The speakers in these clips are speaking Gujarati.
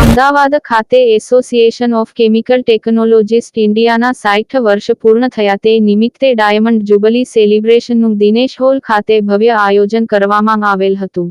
અમદાવાદ ખાતે એસોસિએશન ઓફ કેમિકલ ટેકનોલોજીસ્ટ ઇન્ડિયાના સાઠ વર્ષ પૂર્ણ થયા તે નિમિત્તે ડાયમંડ જુબલી સેલિબ્રેશનનું દિનેશ હોલ ખાતે ભવ્ય આયોજન કરવામાં આવેલ હતું.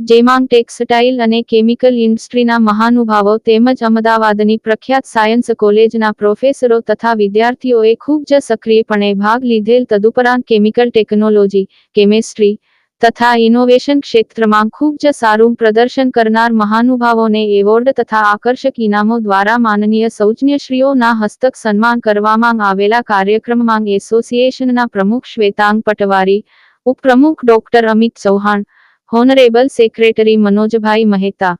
જેમાં ટેક્સટાઇલ અને કેમિકલ ઇન્ડસ્ટ્રીના મહાનુભાવો તેમજ અમદાવાદની પ્રખ્યાત સાયન્સ કોલેજના પ્રોફેસરો તથા વિદ્યાર્થીઓએ ખૂબ જ સક્રિયપણે ભાગ લીધેલ તદુપરાંત કેમિકલ ટેકનોલોજી, કેમેસ્ટ્રી તથા ઇનોવેશન ક્ષેત્રમાં ખૂબ જ સારું પ્રદર્શન કરનાર મહાનુભાવોને એવોર્ડ તથા આકર્ષક ઇનામો દ્વારા માનનીય સૌજન્યશ્રીઓના હસ્તક સન્માન કરવામાં આવેલા કાર્યક્રમમાં એસોસિએશનના પ્રમુખ શ્વેતાંગ પટવારી, ઉપપ્રમુખ doctor Amit Chauhan, honourable secretary મનોજભાઈ મહેતા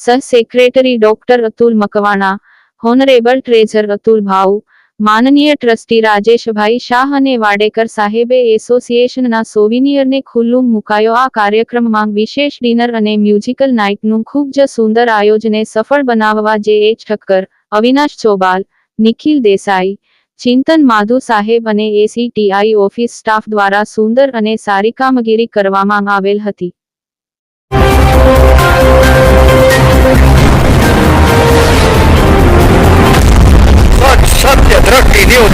સહ secretary doctor Atul Makwana, honourable treasurer Atul Bhau માનનીય ટ્રસ્ટી રાજેશભાઈ શાહ અને વાડેકર સાહેબે એસોસિએશનના સોવિનિયરને ખુલ્લું મુકાયો આ કાર્યક્રમમાં વિશેષ ડિનર અને મ્યુઝિકલ નાઇટનું ખૂબ જ સુંદર આયોજને સફળ બનાવવા જે એચ ઠક્કર, અવિનાશ ચોબાલ, નિખિલ દેસાઈ, ચિંતન માધુ સાહેબ અને એસીટીઆઈ ઓફિસ સ્ટાફ દ્વારા સુંદર અને સારી કામગીરી કરવામાં આવેલ હતી. период